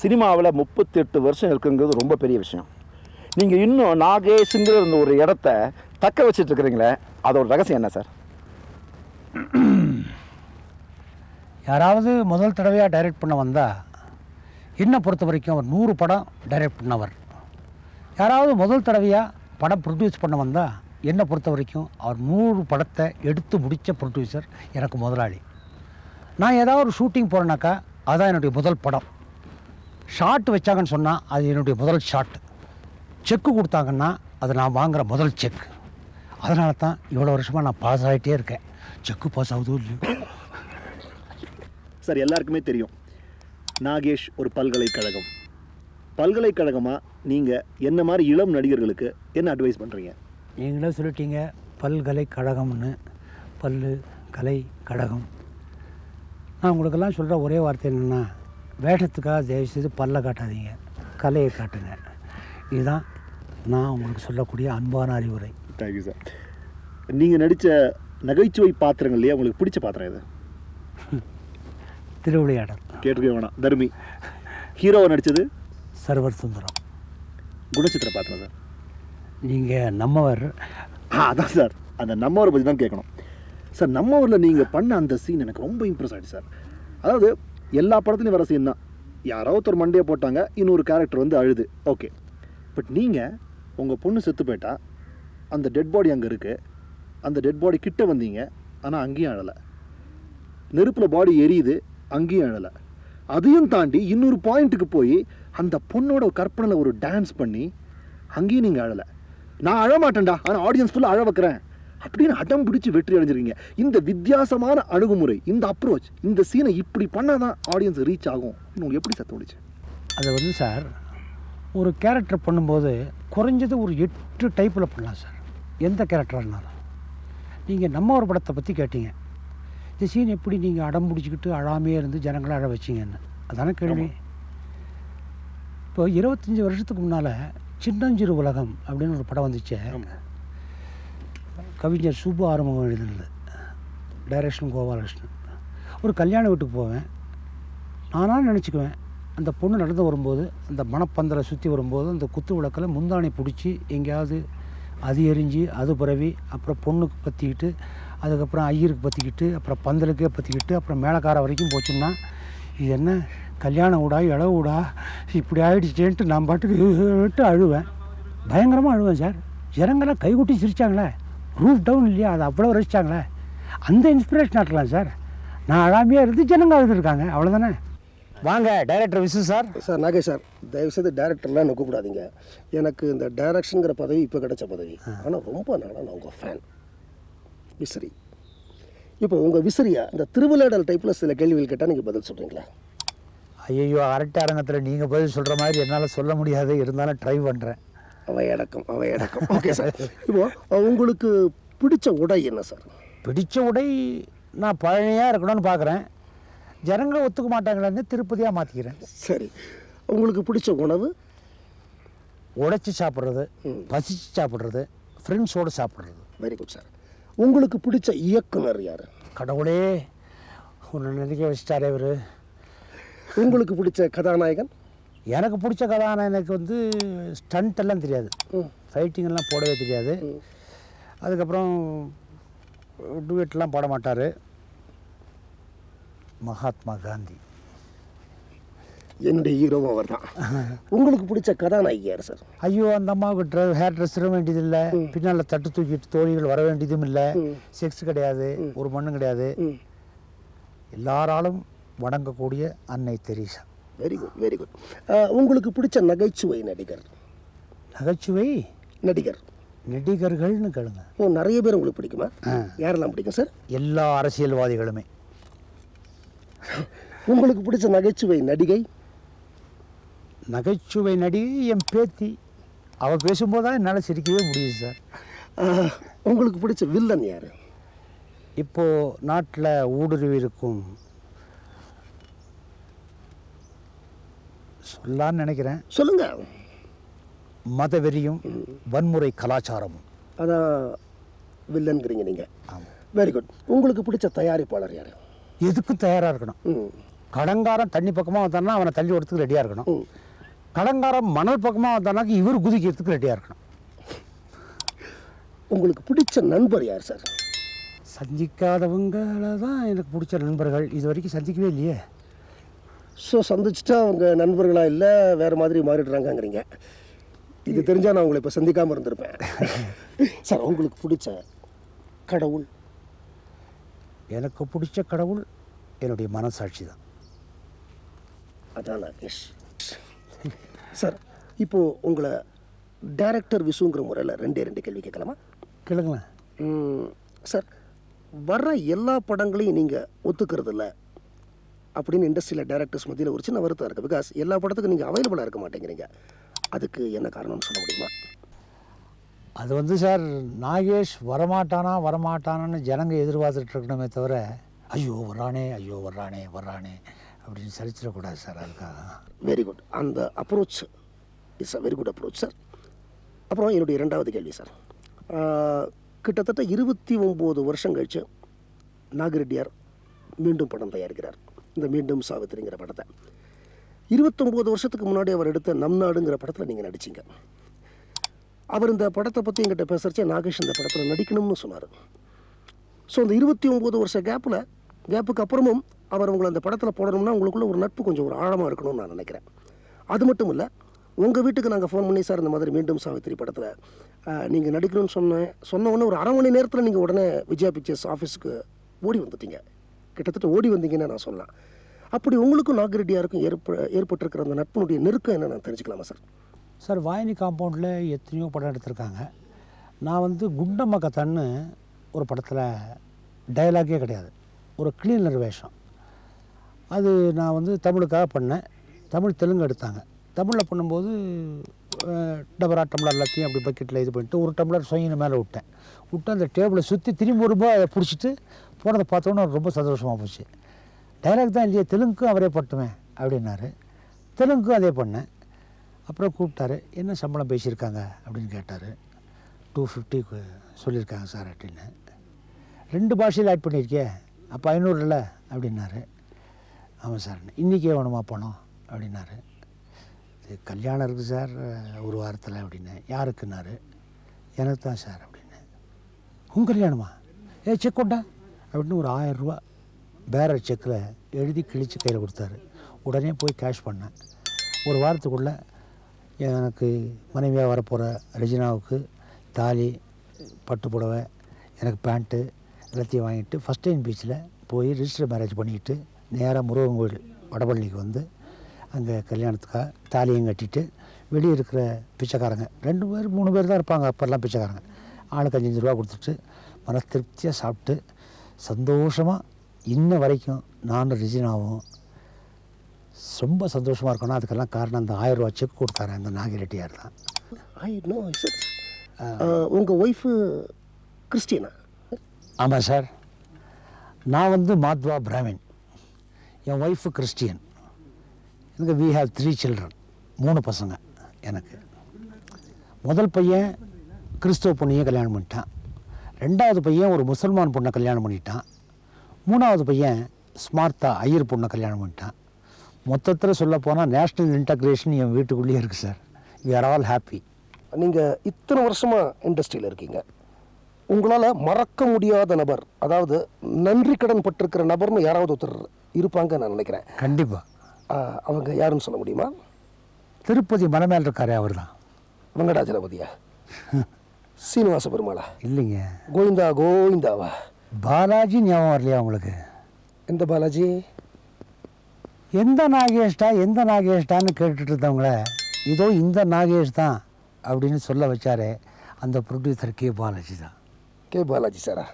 சினிமாவில் முப்பத்தெட்டு வருஷம் இருக்குங்கிறது ரொம்ப பெரிய விஷயம். நீங்கள் இன்னும் நாகேஷுங்கிற இந்த ஒரு இடத்த தக்க வச்சிட்டு இருக்கிறீங்களே அதோட ரகசியம் என்ன சார்? யாராவது முதல் தடவையாக டைரக்ட் பண்ண வந்தால் என்னை பொறுத்த வரைக்கும் அவர் நூறு படம் டைரக்ட் பண்ணவர். யாராவது முதல் தடவையாக படம் ப்ரொடியூஸ் பண்ண வந்தால் என்னை பொறுத்த வரைக்கும் அவர் நூறு படத்தை எடுத்து முடித்த ப்ரொடியூசர் எனக்கு முதலாளி. நான் ஏதாவது ஒரு ஷூட்டிங் போகிறேனாக்கா அதுதான் என்னுடைய முதல் படம். ஷாட் வச்சாங்கன்னு சொன்னால் அது என்னுடைய முதல் ஷாட் செக்கு கொடுத்தாங்கன்னா அது நான் வாங்குகிற முதல் செக் அதனால தான் இவ்வளோ வருஷமாக நான் பாஸ் ஆகிட்டே இருக்கேன். செக்கு பாஸ் ஆகுதோ இல்லையோ? சார் எல்லாருக்குமே தெரியும். நாகேஷ் ஒரு பல்கலைக்கழகம். பல்கலைக்கழகமாக நீங்கள் என்ன மாதிரி இளம் நடிகர்களுக்கு என்ன அட்வைஸ் பண்ணுறீங்க நீங்களே சொல்லிட்டீங்க பல்கலைக்கழகம்னு. பல்லு கலை கழகம் நான் உங்களுக்கெல்லாம் சொல்கிற ஒரே வார்த்தை என்னென்னா வேஷத்துக்காக தயவுசெய்து பல்ல காட்டாதீங்க. கலையை காட்டுங்க. இதுதான் நான் உங்களுக்கு சொல்லக்கூடிய அன்பான அறிவுரை. தேங்க்யூ சார் நீங்கள் நடித்த நகைச்சுவை பாத்திரங்கள்லையே உங்களுக்கு பிடிச்ச பாத்திரம் எது? திருவிளையாடல். கேட்டிருக்க வேணாம். தர்மி. ஹீரோவை நடித்தது சர்வர் சுந்தரம். குணச்சித்திர பாத்திரம் சார் நீங்கள் நம்மவர். அதான் சார் அந்த நம்ம ஊரை பற்றி தான் கேட்கணும். சார் நம்ம ஊரில் நீங்கள் பண்ண அந்த சீன் எனக்கு ரொம்ப இம்ப்ரெஸ் ஆகிடுச்சு சார் அதாவது எல்லா படத்துலையும் வர சீன் தான். யாரோ ஒருத்தர் மண்டையை போட்டாங்க இன்னொரு கேரக்டர் வந்து அழுது. ஓகே பட் நீங்கள் உங்கள் பொண்ணு செத்து போயிட்டா அந்த டெட் பாடி அங்கே இருக்குது அந்த டெட் பாடி கிட்டே வந்தீங்க ஆனால் அங்கேயும் அழலை. நெருப்பில் பாடி எரியுது அங்கேயும் அழலை. அதையும் தாண்டி இன்னொரு பாயிண்ட்டுக்கு போய் அந்த பொண்ணோட கற்பனையில் ஒரு டான்ஸ் பண்ணி அங்கேயும் நீங்கள் அழலை. நான் அழ மாட்டேன்டா. ஆனால் ஆடியன்ஸ் ஃபுல்லாக அழ வைக்கிறேன். அப்படின்னு அடம் பிடிச்சி வெற்றி அடைஞ்சிருக்கீங்க. இந்த வித்தியாசமான அணுகுமுறை இந்த அப்ரோச் இந்த சீனை இப்படி பண்ணால் தான் ஆடியன்ஸ் ரீச் ஆகும். உங்களுக்கு எப்படி சத்த முடிச்சு அதை வந்து சார் ஒரு கேரக்டர் பண்ணும்போது குறைஞ்சது ஒரு எட்டு டைப்பில் பண்ணலாம் சார் எந்த கேரக்டராக இருந்தாலும். நீங்கள் நம்ம ஒரு படத்தை பற்றி கேட்டீங்க. இந்த சீன் எப்படி நீங்கள் அடம் பிடிச்சிக்கிட்டு அழாமையே இருந்து ஜனங்களை அழ வச்சிங்கன்னு. அதானே கேள்வி. இப்போ இருபத்தஞ்சி வருஷத்துக்கு முன்னால் சின்னஞ்சிறு உலகம் அப்படின்னு ஒரு படம் வந்துச்சு. கவிஞர் சுப்பு ஆரம்பம் எழுதினது. டைரக்ஷன் கோபாலகிருஷ்ணன். ஒரு கல்யாண வீட்டுக்கு போவேன். நானாக நினச்சிக்குவேன். அந்த பொண்ணு நடந்து வரும்போது அந்த மணப்பந்தலை சுற்றி வரும்போது அந்த குத்து விளக்கில் முந்தானை பிடிச்சி எங்கேயாவது அது எரிஞ்சு அது பிறவி அப்புறம் பொண்ணுக்கு பற்றிக்கிட்டு அதுக்கப்புறம் ஐயருக்கு பற்றிக்கிட்டு அப்புறம் பந்தலுக்கே பற்றிக்கிட்டு அப்புறம் மேலக்கார வரைக்கும் போச்சுன்னா இது என்ன? கல்யாணம் விடா இளவு விடா இப்படி ஆகிடுச்சேன்ட்டு நான் பாட்டுக்கு அழுவேன். பயங்கரமாக அழுவேன் சார். ஜனங்களாம் கைகுட்டி சிரிச்சாங்களே. ரூஃப் டவுன் இல்லையா? அதை அவ்வளோ ரசிச்சாங்களே? அந்த இன்ஸ்பிரேஷன் ஆட்டலாம் சார். நான் அழாமையாக இருந்து ஜனங்க அழுதுருக்காங்க. அவ்வளோதானே வாங்க director Visu sir sir Nagesh sir தயவுசெய்து டேரக்டர்லாம் நோக்கக்கூடாதீங்க எனக்கு இந்த டைரக்ஷனுங்கிற பதவி இப்போ கிடைச்ச பதவி. ஆனால் ரொம்ப நாளாக நான் உங்கள் ஃபேன் விசிறி. இப்போ உங்கள் விசிறியா? இந்த திருவிளையாடல் டைப்பில் சில கேள்விகள் கேட்டால் நீங்கள் பதில் சொல்கிறீங்களா ஐயோ அரட்டை அரங்கத்தில் நீங்கள் பதில் சொல்கிற மாதிரி என்னால் சொல்ல முடியாது. இருந்தாலும் ட்ரை பண்ணுறேன் அவை அடக்கம் அவை அடக்கம் ஓகே சார் இப்போ உங்களுக்கு பிடிச்ச உடை என்ன சார் பிடிச்ச உடை நான் பழனியாக இருக்கணும்னு பார்க்குறேன் ஜனங்க ஒத்துக்க மாட்டாங்களேன்னு திருப்பதியாக மாற்றிக்கிறேன் சரி. உங்களுக்கு பிடிச்ச உணவு? உடைச்சி சாப்பிட்றது பசிச்சு சாப்பிட்றது ஃப்ரெண்ட்ஸோடு சாப்பிட்றது. வெரி குட் சார் உங்களுக்கு பிடிச்ச இயக்குனர் யார்? கடவுளே ஒன்று நினைக்க வச்சிட்டாரே இவர். உங்களுக்கு பிடிச்ச கதாநாயகன்? எனக்கு பிடிச்ச கதாநாயகனுக்கு வந்து ஸ்டண்ட் எல்லாம் தெரியாது. ஃபைட்டிங் எல்லாம் போடவே தெரியாது. அதுக்கப்புறம் டுவெட்லாம் போட மாட்டார். மகாத்மா காந்தி. என்னுடைய ஹீரோவும் அவர் தான் உங்களுக்கு பிடிச்ச கதாநாயகி யார் சார்? ஐயோ அந்த அம்மாவுக்கு ட்ரெ ஹேர் ட்ரெஸ் இட வேண்டியதில்லை. பின்னால் தட்டு தூக்கிட்டு தோழிகள் வர வேண்டியதும் இல்லை. செக்ஸ் கிடையாது. ஒரு மண்ணும் கிடையாது. எல்லாராலும் வணங்கக்கூடிய அன்னை Teresa. Very good very good உங்களுக்கு பிடிச்ச நகைச்சுவை நடிகர்? நகைச்சுவை? நடிகர். நடிகர்கள்னு கேளுங்க. ஓ நிறைய பேர் உங்களுக்கு பிடிக்குமா? யாரெல்லாம் பிடிக்கும் சார் எல்லா அரசியல்வாதிகளுமே. உங்களுக்கு பிடிச்ச நகைச்சுவை நடிகை? நகைச்சுவை நடிகை என் பேத்தி. அவள் பேசும்போது தான் என்னால் சிரிக்கவே முடியுது சார் உங்களுக்கு பிடிச்ச வில்லன் யார்? இப்போது நாட்டில் ஊடுருவி இருக்கும் சொல்லான்னு நினைக்கிறேன். சொல்லுங்க. மதவெறியும் வன்முறை கலாச்சாரமும். அதான் வில்லன்கிறீங்க நீங்கள் ஆமாம் வெரி குட் உங்களுக்கு பிடிச்ச தயாரிப்பாளர் யார்? எதுக்கும் தயாராக இருக்கணும். ம். கடங்காரன் தண்ணி பக்கமாக வந்தான்னா அவனை தள்ளி விடுறதுக்கு ரெடியாக இருக்கணும். ம். கடங்காரன் மணல் பக்கமாக வந்தானாக்கி இவர் குதிக்கிறதுக்கு ரெடியாக இருக்கணும். உங்களுக்கு பிடிச்ச நண்பர் யார் சார்? சந்திக்காதவங்கள தான் எனக்கு பிடிச்ச நண்பர்கள். இது வரைக்கும் சந்திக்கவே இல்லையே. ஸோ சந்திச்சிட்டா அவங்க நண்பர்களா இல்லை வேறு மாதிரி மாறிடுறாங்கங்கிறீங்க. இது தெரிஞ்சால் நான் உங்களை இப்போ சந்திக்காமல் இருந்திருப்பேன். சார் உங்களுக்கு பிடிச்ச கடவுள்? எனக்கு பிடிச்ச கடவுள் என்னுடைய மனசாட்சி தான். அதான் நாகேஷ் சார் இப்போது உங்களை டைரக்டர் விசுங்கிற முறையில் ரெண்டே ரெண்டு கேள்வி கேட்கலாமா? கேளுங்களேன். சார் வர்ற எல்லா படங்களையும் நீங்கள் ஒத்துக்கிறது இல்லை அப்படின்னு இண்டஸ்ட்ரியில் டைரக்டர்ஸ் மத்தியில் ஒரு சின்ன வருத்தம் இருக்குது பிகாஸ் எல்லா படத்துக்கும் நீங்கள் அவைலபிளாக இருக்க மாட்டேங்கிறீங்க. அதுக்கு என்ன காரணம்னு சொல்ல முடியுமா? அது வந்து சார் நாகேஷ் வரமாட்டானா வரமாட்டானான்னு ஜனங்க எதிர்பார்த்துட்டு இருக்கணுமே தவிர ஐயோ வர்றானே ஐயோ வர்றானே வர்றானே அப்படின்னு சரிச்சிடக்கூடாது சார் அதுக்காக. வெரி குட் அந்த approach is a very good approach sir அப்புறம் என்னுடைய இரண்டாவது கேள்வி சார் கிட்டத்தட்ட இருபத்தி ஒம்பது வருஷம் கழிச்சு நாகரெட்டியார் மீண்டும் படம் தயாரிக்கிறார். இந்த மீண்டும் சாவித்திரிங்கிற படத்தை. இருபத்தொம்போது வருஷத்துக்கு முன்னாடி அவர் எடுத்த நம் நாடுங்கிற படத்தில் நீங்கள் நடிச்சீங்க. அவர் இந்த படத்தை பற்றி எங்கிட்ட பேசுகிறச்சே நாகேஷ் இந்த படத்தில் நடிக்கணும்னு சொன்னார். ஸோ அந்த இருபத்தி ஒம்பது வருஷ கேப்பில் கேப்புக்கு அப்புறமும் அவர் உங்களை அந்த படத்தில் போடணும்னா உங்களுக்குள்ள ஒரு நட்பு கொஞ்சம் ஒரு ஆழமாக இருக்கணும்னு நான் நினைக்கிறேன். அது மட்டும் இல்லை உங்கள் வீட்டுக்கு நாங்கள் ஃபோன் பண்ணி சார் இந்த மாதிரி மீண்டும் சாவித்திரி படத்தில் நீங்கள் நடிக்கணும்னு சொன்னேன் சொன்ன உடனே ஒரு அரை மணி நேரத்தில் நீங்கள் உடனே விஜயா பிக்சர்ஸ் ஆஃபீஸுக்கு ஓடி வந்துட்டீங்க. கிட்டத்தட்ட ஓடி வந்தீங்கன்னு நான் சொல்லலாம். அப்படி உங்களுக்கும் நாகரெட்டியாருக்கும் ஏற்ப ஏற்பட்டிருக்கிற அந்த நட்பினுடைய நெருக்கம் என்ன நான் தெரிஞ்சுக்கலாமா சார்? சார் வாயனி காம்பவுண்டில் எத்தனையோ படம் எடுத்திருக்காங்க. நான் வந்து குண்டம்ம கத்தான்னு ஒரு படத்தில் டைலாகே கிடையாது. ஒரு கிளீனர் வேஷம் அது நான் வந்து தமிழுக்காக பண்ணேன். தமிழ் தெலுங்கு எடுத்தாங்க. தமிழில் பண்ணும்போது டபரா டம்ளர் எல்லாத்தையும் அப்படி பக்கெட்டில் இது பண்ணிட்டு ஒரு டம்ளர் சொயின்னு மேலே விட்டேன். விட்டு அந்த டேபிளை சுற்றி திரும்பி வரும்போது அதை பிடிச்சிட்டு போனதை பார்த்தோன்னே ரொம்ப சந்தோஷமாக போச்சு. டைலாக் தான் இல்லையே தெலுங்குக்கும் அவரே பட்டுமே அப்படின்னாரு. தெலுங்குக்கும் அதே பண்ணேன் அப்புறம் கூப்பிட்டாரு என்ன சம்பளம் பேசியிருக்காங்க? அப்படின்னு கேட்டார். டூ ஃபிஃப்டி சொல்லியிருக்காங்க சார் அப்படின்னு. ரெண்டு பாஷையில் ஆட் பண்ணியிருக்கே அப்போ ஐநூறு இல்லை அப்படின்னாரு. ஆமாம் சார் இன்றைக்கே வேணுமா பணம்? அப்படின்னாரு. இது கல்யாணம் இருக்குது சார் ஒரு வாரத்தில் அப்படின்னு. யாருக்குன்னாரு? எனக்கு தான் சார் அப்படின்னு. உன் கல்யாணமா? ஏ செக் கொண்டா. அப்படின்னு ஒரு ஆயிரம் ரூபா பேரர் செக்கில் எழுதி கிழிச்சு கையில் கொடுத்தாரு. உடனே போய் கேஷ் பண்ணேன். ஒரு வாரத்துக்குள்ளே எனக்கு மனைவியாக வரப்போகிற ரெஜினாவுக்கு தாலி பட்டு புடவை எனக்கு பேண்ட்டு எல்லாத்தையும் வாங்கிட்டு ஃபஸ்ட் டைம் பீச்சில் போய் ரிஜிஸ்டர் மேரேஜ் பண்ணிக்கிட்டு நேராக முருகன் கோயில் வடபழனிக்கு வந்து அங்கே கல்யாணத்துக்காக தாலியும் கட்டிட்டு வெளியே இருக்கிற பிச்சைக்காரங்க ரெண்டு பேர் மூணு பேர் தான் இருப்பாங்க அப்போல்லாம் பிச்சைக்காரங்க. ஆளுக்கு அஞ்சஞ்சு ரூபா கொடுத்துட்டு மன திருப்தியாக சாப்பிட்டு சந்தோஷமாக இன்ன வரைக்கும் நானும் ரெஜினாவும் ரொம்ப சந்தோஷமாக இருக்கணும் அதுக்கெல்லாம் காரணம் அந்த ஆயிரம் ரூபா செக் கொடுத்தாரு அந்த நாகிரெட்டியார் தான். நோ உங்கள் ஒய்ஃபு கிறிஸ்டியனா ஆமாம் சார் நான் வந்து மாத்வா பிராமின். என் ஒய்ஃபு கிறிஸ்டியன். எனக்கு வி ஹேவ் த்ரீ சில்ட்ரன் மூணு பசங்க எனக்கு. முதல் பையன் கிறிஸ்துவ பொண்ணையே கல்யாணம் பண்ணிட்டான். ரெண்டாவது பையன் ஒரு முசல்மான் பொண்ணை கல்யாணம் பண்ணிட்டான். மூணாவது பையன் ஸ்மார்த்தா ஐயர் பொண்ணை கல்யாணம் பண்ணிட்டான். மொத்தத்தில் சொல்ல போனால் நேஷ்னல் இன்டகிரேஷன் என் வீட்டுக்குள்ளேயே இருக்குது sir. We are all happy நீங்கள் இத்தனை வருஷமாக இண்டஸ்ட்ரியில் இருக்கீங்க. உங்களால் மறக்க முடியாத நபர் அதாவது நன்றி கடன் பட்டிருக்கிற நபர்னு யாராவது ஒருத்தர் இருப்பாங்க நான் நினைக்கிறேன். கண்டிப்பாக அவங்க யாருன்னு சொல்ல முடியுமா? திருப்பதி மலை மேல் இருக்காரே அவர் தான் வெங்கடாஜலபதியா? சீனிவாச பெருமாளா இல்லைங்க. கோவிந்தா கோவிந்தாவா? பாலாஜி ஞாபகம் வரலையா உங்களுக்கு? எந்த பாலாஜி? எந்த நாகேஷ்டா எந்த நாகேஷ்டான்னு கேட்டுட்டு இருந்தவங்கள இதோ இந்த நாகேஷ் தான் அப்படின்னு சொல்ல வச்சாரே அந்த ப்ரொடியூசர் கே பாலாஜி தான். கே பாலாஜி சாரா.